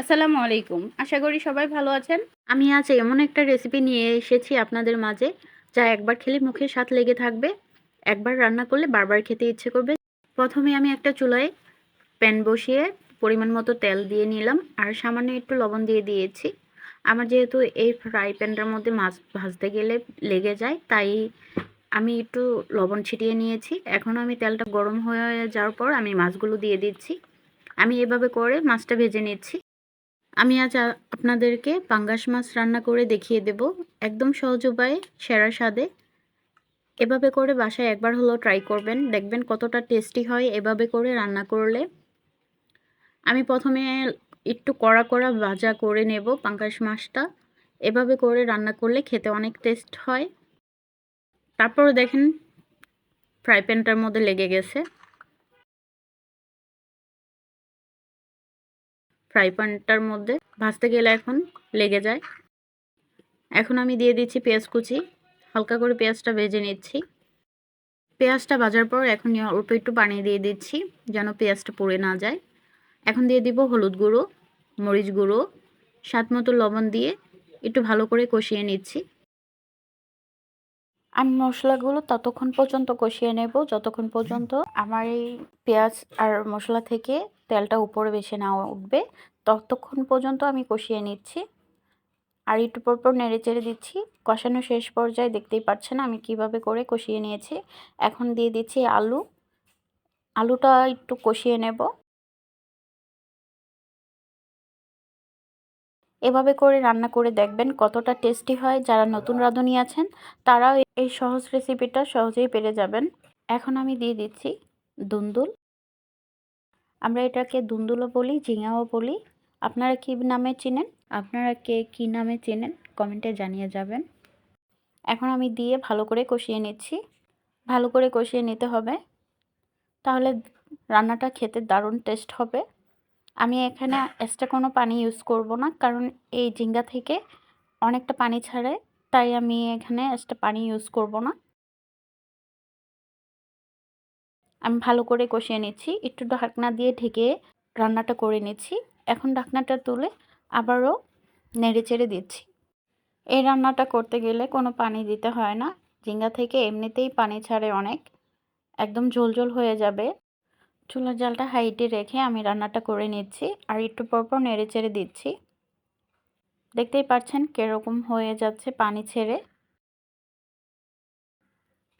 আসসালামু আলাইকুম। আশা করি সবাই ভালো আছেন। আমি আজ এমন একটা রেসিপি নিয়ে এসেছি আপনাদের মাঝে, যা একবার খেলে মুখে স্বাদ লেগে থাকবে। একবার রান্না করলে বারবার খেতে ইচ্ছে করবে। প্রথমে আমি একটা চুলায় প্যান বসিয়ে পরিমাণ মতো তেল দিয়ে নিলাম আর সামান্য একটু লবণ দিয়ে দিয়েছি। আমার যেহেতু এই ফ্রাই প্যানটার মধ্যে মাছ ভাজতে গেলে লেগে যায়, তাই আমি একটু লবণ ছিটিয়ে নিয়েছি। এখন আমি তেলটা গরম হয়ে যাওয়ার পর আমি মাছগুলো দিয়ে দিচ্ছি। আমি এভাবে করে মাছটা ভেজে নিচ্ছি। আমি আজ আপনাদেরকে পাঙ্গাস মাছ রান্না করে দেখিয়ে দেব। একদম সহজ উপায়ে, সেরা স্বাদে। এভাবে করে বাসায় একবার হলো ট্রাই করবেন। দেখবেন কতটা টেস্টি হয় এভাবে করে রান্না করলে। আমি প্রথমে একটু কড়া কড়া ভাজা করে নেব পাঙ্গাস মাছটা। এভাবে করে রান্না করলে খেতে অনেক টেস্ট হয়। তারপর দেখেন ফ্রাই প্যানটার মধ্যে লেগে গেছে। ফ্রাই প্যানটার মধ্যে ভাজতে গেলে এখন লেগে যায়। এখন আমি দিয়ে দিচ্ছি পেঁয়াজ কুচি। হালকা করে পেঁয়াজটা ভেজে নিচ্ছি। পেঁয়াজটা ভাজার পর এখন অল্প একটু পানি দিয়ে দিচ্ছি যেন পেঁয়াজটা পুড়ে না যায়। এখন দিয়ে দিব হলুদ গুঁড়ো, মরিচ গুঁড়ো, স্বাদ মতো লবণ দিয়ে একটু ভালো করে কষিয়ে নিচ্ছি। আমি মশলাগুলো ততক্ষণ পর্যন্ত কষিয়ে নেব, যতক্ষণ পর্যন্ত আমার এই পেঁয়াজ আর মশলা থেকে তেলটা উপরে বেশি না উঠবে, ততক্ষণ পর্যন্ত আমি কষিয়ে নিচ্ছি। আর একটু পর পর নেড়ে চেড়ে দিচ্ছি। কষানো শেষ পর্যায়ে দেখতেই পাচ্ছেন আমি কীভাবে করে কষিয়ে নিয়েছি। এখন দিয়ে দিচ্ছি আলু। আলুটা একটু কষিয়ে নেব। এভাবে করে রান্না করে দেখবেন কতটা টেস্টি হয়। যারা নতুন রাঁধুনি আছেন তারাও এই সহজ রেসিপিটা সহজেই পেরে যাবেন। এখন আমি দিয়ে দিচ্ছি দুন্দুল। আমরা এটাকে দুন্দুলও বলি ঝিঙাও বলি। আপনারা কী নামে চিনেন? আপনারা কে কী নামে চেনেন কমেন্টে জানিয়ে যাবেন। এখন আমি দিয়ে ভালো করে কষিয়ে নিচ্ছি। ভালো করে কষিয়ে নিতে হবে। তাহলে রান্নাটা খেতে দারুণ টেস্ট হবে। আমি এখানে এক্সট্রা কোনো পানি ইউজ করব না, কারণ এই ঝিঙ্গা থেকে অনেকটা পানি ছাড়ে, তাই আমি এখানে এক্সট্রা পানি ইউজ করব না। আমি ভালো করে কষিয়ে নিচ্ছি, একটু ঢাকনা দিয়ে ঢেকে রান্নাটা করে নিচ্ছি। এখন ঢাকনাটা তুলে আবারও নেড়ে চেড়ে দিচ্ছি। এই রান্নাটা করতে গেলে কোনো পানি দিতে হয় না, ঝিঙ্গা থেকে এমনিতেই পানি ছাড়ে অনেক, একদম ঝোল হয়ে যাবে। চুলার জালটা হাইটে রেখে আমি রান্নাটা করে নিচ্ছি আর একটু পরপর নেড়ে চেড়ে দিচ্ছি। দেখতেই পাচ্ছেন কীরকম হয়ে যাচ্ছে পানি ছেড়ে।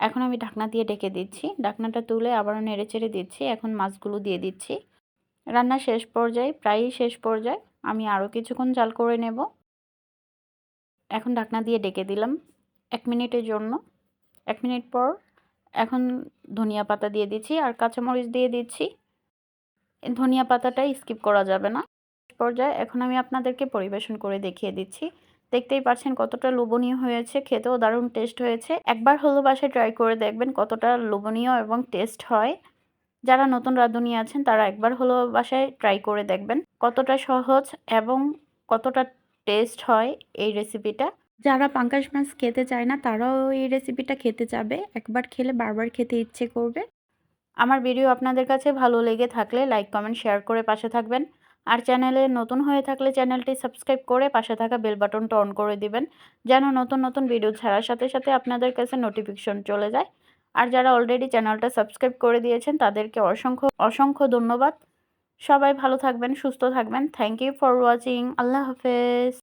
এখন আমি ঢাকনা দিয়ে ডেকে দিচ্ছি। ঢাকনাটা তুলে আবারও নেড়ে চেড়ে দিচ্ছি। এখন মাছগুলো দিয়ে দিচ্ছি। রান্না শেষ পর্যায়ে, প্রায়ই শেষ পর্যায়ে, আমি আরও কিছুক্ষণ জাল করে নেব। এখন ঢাকনা দিয়ে ডেকে দিলাম এক মিনিটের জন্য। এক মিনিট পর এখন ধনিয়া পাতা দিয়ে দিচ্ছি আর কাঁচামরিচ দিয়ে দিচ্ছি। ধনিয়া পাতাটা স্কিপ করা যাবে না। পর্যায়ে এখন আমি আপনাদেরকে পরিবেশন করে দেখিয়ে দিচ্ছি। দেখতেই পাচ্ছেন কতটা লোভনীয় হয়েছে, খেতেও দারুণ টেস্ট হয়েছে। একবার হলো বাসায় ট্রাই করে দেখবেন কতটা লোভনীয় এবং টেস্ট হয়। যারা নতুন রাঁধুনি আছেন, তারা একবার হলো বাসায় ট্রাই করে দেখবেন কতটা সহজ এবং কতটা টেস্ট হয় এই রেসিপিটা যারা পাঙ্কাশ মাছ খেতে চায় না, তারাও এই রেসিপিটা খেতে চাবে একবার খেলে বারবার খেতে ইচ্ছে করবে। আমার ভিডিও আপনাদের কাছে ভালো লেগে থাকলে লাইক কমেন্ট শেয়ার করে পাশে থাকবেন। আর চ্যানেলে নতুন হয়ে থাকলে চ্যানেলটি সাবস্ক্রাইব করে পাশে থাকা বেল বাটনটা অন করে দিবেন, যেন নতুন নতুন ভিডিও ছাড়ার সাথে সাথে আপনাদের কাছে নোটিফিকেশন চলে যায়। আর যারা অলরেডি চ্যানেলটা সাবস্ক্রাইব করে দিয়েছেন, তাদেরকে অসংখ্য অসংখ্য ধন্যবাদ। সবাই ভালো থাকবেন, সুস্থ থাকবেন। থ্যাংক ইউ ফর ওয়াচিং আল্লাহ হাফেজ।